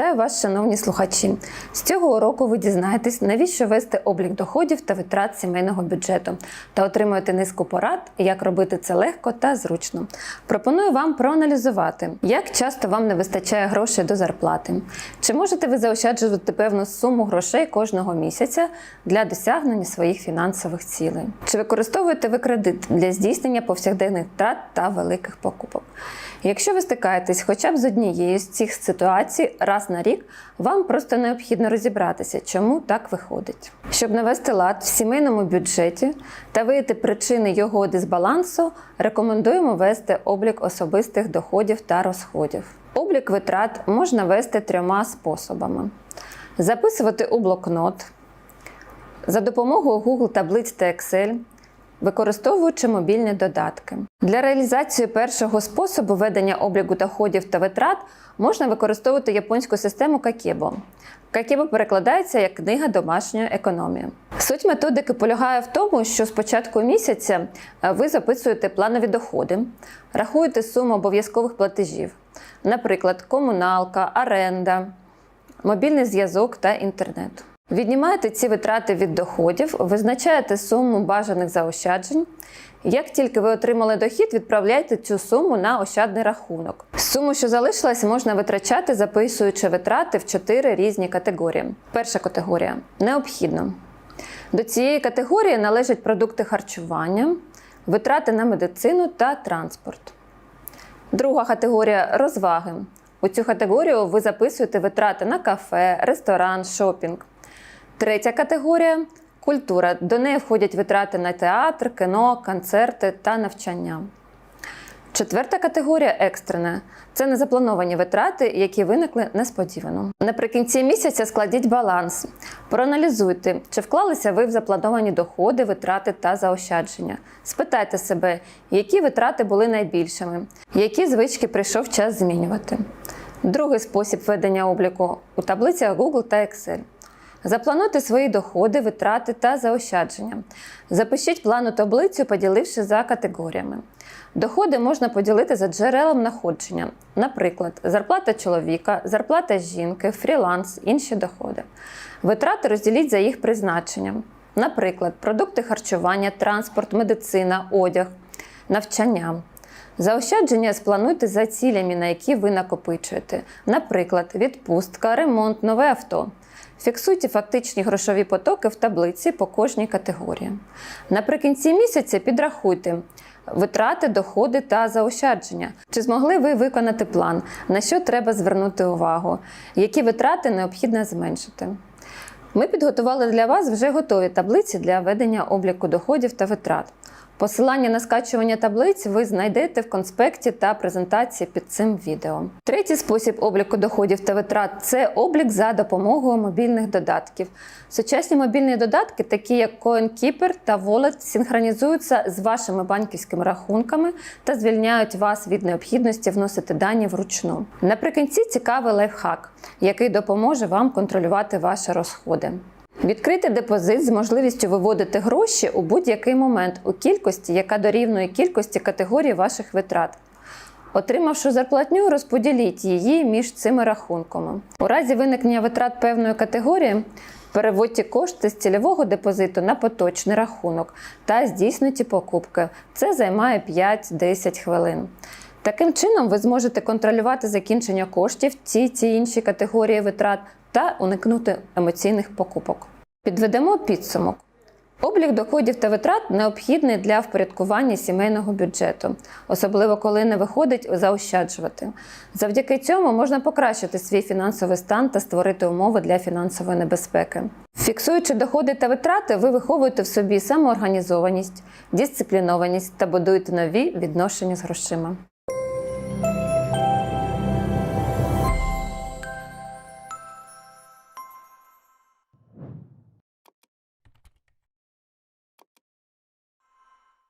Вітаю вас, шановні слухачі. З цього уроку ви дізнаєтесь, навіщо вести облік доходів та витрат сімейного бюджету та отримуєте низку порад, як робити це легко та зручно. Пропоную вам проаналізувати, як часто вам не вистачає грошей до зарплати. Чи можете ви заощаджувати певну суму грошей кожного місяця для досягнення своїх фінансових цілей? Чи використовуєте ви кредит для здійснення повсякденних втрат та великих покупок? Якщо ви стикаєтесь хоча б з однією з цих ситуацій раз на рік, вам просто необхідно розібратися, чому так виходить. Щоб навести лад в сімейному бюджеті та виявити причини його дисбалансу, рекомендуємо вести облік особистих доходів та розходів. Облік витрат можна вести трьома способами: записувати у блокнот, за допомогою Google таблиць та Excel, використовуючи мобільні додатки. Для реалізації першого способу ведення обліку доходів та витрат можна використовувати японську систему Kakebo. Kakebo перекладається як книга домашньої економії. Суть методики полягає в тому, що з початку місяця е, ви записуєте планові доходи, рахуєте суму обов'язкових платежів, наприклад, комуналка, оренда, мобільний зв'язок та інтернет. Віднімаєте ці витрати від доходів, визначаєте суму бажаних заощаджень. Як тільки ви отримали дохід, відправляйте цю суму на ощадний рахунок. Суму, що залишилась, можна витрачати, записуючи витрати в чотири різні категорії. Перша категорія необхідно. До цієї категорії належать продукти харчування, витрати на медицину та транспорт. Друга категорія розваги. У цю категорію ви записуєте витрати на кафе, ресторан, шопінг. Третя категорія культура. До неї входять витрати на театр, кіно, концерти та навчання. Четверта категорія екстрена. Це незаплановані витрати, які виникли несподівано. Наприкінці місяця складіть баланс. Проаналізуйте, чи вклалися ви в заплановані доходи, витрати та заощадження. Спитайте себе, які витрати були найбільшими, які звички прийшов час змінювати. Другий спосіб ведення обліку у таблицях Google та Excel. Заплануйте свої доходи, витрати та заощадження. Запишіть плану таблицю, поділивши за категоріями. Доходи можна поділити за джерелом находження, наприклад, зарплата чоловіка, зарплата жінки, фріланс, інші доходи. Витрати розділіть за їх призначенням, наприклад, продукти харчування, транспорт, медицина, одяг, навчання. Заощадження сплануйте за цілями, на які ви накопичуєте, наприклад, відпустка, ремонт, нове авто. Фіксуйте фактичні грошові потоки в таблиці по кожній категорії. Наприкінці місяця підрахуйте витрати, доходи та заощадження. Чи змогли ви виконати план, на що треба звернути увагу, які витрати необхідно зменшити. Ми підготували для вас вже готові таблиці для ведення обліку доходів та витрат. Посилання на скачування таблиць ви знайдете в конспекті та презентації під цим відео. Третій спосіб обліку доходів та витрат це облік за допомогою мобільних додатків. Сучасні мобільні додатки, такі як CoinKeeper та Wallet, синхронізуються з вашими банківськими рахунками та звільняють вас від необхідності вносити дані вручну. Наприкінці цікавий лайфхак, який допоможе вам контролювати ваші розходи. Відкрити депозит з можливістю виводити гроші у будь-який момент у кількості, яка дорівнює кількості категорій ваших витрат. Отримавши зарплатню, розподіліть її між цими рахунками. У разі виникнення витрат певної категорії переводьте кошти з цільового депозиту на поточний рахунок та здійснюйте покупки. Це займає 5-10 хвилин. Таким чином, ви зможете контролювати закінчення коштів в цій ці інші категорії витрат та уникнути емоційних покупок. Підведемо підсумок. Облік доходів та витрат необхідний для впорядкування сімейного бюджету, особливо коли не виходить заощаджувати. Завдяки цьому можна покращити свій фінансовий стан та створити умови для фінансової небезпеки. Фіксуючи доходи та витрати, ви виховуєте в собі самоорганізованість, дисциплінованість та будуєте нові відношення з грошима.